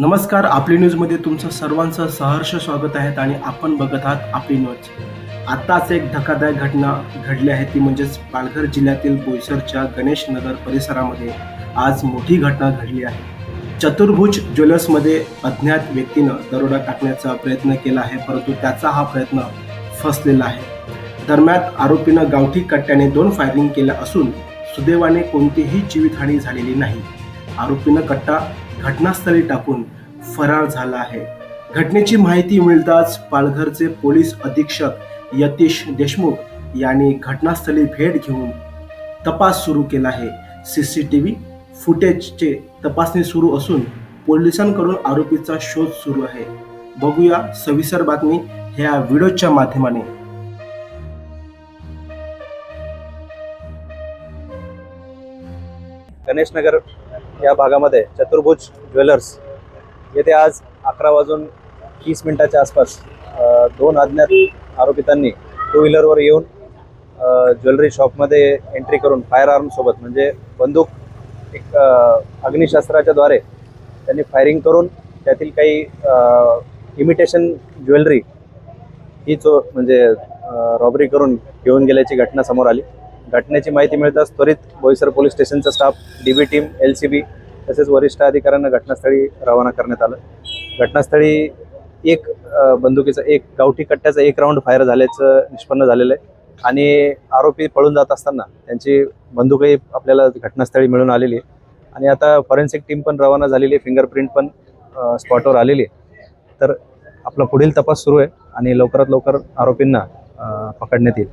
नमस्कार आपली न्यूजमध्ये तुमचं सर्वांचं सहर्ष स्वागत आहे आणि आपण बघत आहात आपली न्यूज. आत्ताच एक धक्कादायक घटना घडली आहे ती म्हणजेच पालघर जिल्ह्यातील बोईसरच्या गणेश नगर परिसरामध्ये आज मोठी घटना घडली आहे. चतुर्भुज ज्वेलर्समध्ये अज्ञात व्यक्तीनं दरोडा टाकण्याचा प्रयत्न केला आहे परंतु त्याचा हा प्रयत्न फसलेला आहे. दरम्यान आरोपीनं गावठी कट्ट्याने दोन फायरिंग केल्या असून सुदैवाने कोणतीही जीवितहानी झालेली नाही. आरोपीनं कट्टा घटनास्थळी टाकून फरार झाला आहे. घटनेची माहिती मिळताच पालघरचे पोलीस अधीक्षक यतीश देशमुख यांनी घटनास्थळी भेट घेऊन तपास सुरू केला आहे. सी सी टी व्ही फुटेजचे तपासणी सुरू असून पोलिसांकडून आरोपीचा शोध सुरू आहे. बघूया सविस्तर बातमी ह्या व्हिडिओच्या माध्यमाने. गणेशनगर या भागामध्ये चतुर्भुज ज्वेलर्स येथे आज अकरा वाजून तीस मिनिटाच्या आसपास दोन अज्ञात आरोपितांनी टू व्हीलरवर येऊन ज्वेलरी शॉपमध्ये एंट्री करून फायर आर्मसोबत म्हणजे बंदूक एक अग्निशास्त्राच्या द्वारे त्यांनी फायरिंग करून त्यातील काही इमिटेशन ज्वेलरी ही चो म्हणजे रॉबरी करून घेऊन गेल्याची घटना समोर आली. घटनेची माहिती मिळताच त्वरित बोईसर पोलीस स्टेशनचा staff D B team L C B तसेच वरिष्ठ अधिकाऱ्यांना घटनास्थळी रवाना करण्यात आलं. घटनास्थळी एक बंदुकीचं बंदुकीचा एक गावठी कट्ट्याचा एक राऊंड फायर झाल्याचं निष्पन्न झालेलं आहे. आणि आरोपी पळून जात असताना त्यांची बंदूकही आपल्याला घटनास्थळी मिळून आलेली आहे. आणि आता फॉरेन्सिक टीम पण रवाना झालेली आहे फिंगरप्रिंट पण स्पॉटवर आलेली आहे. तर आपला पुढील तपास सुरू आहे आणि लवकरात लवकर आरोपींना पकडण्यात येईल.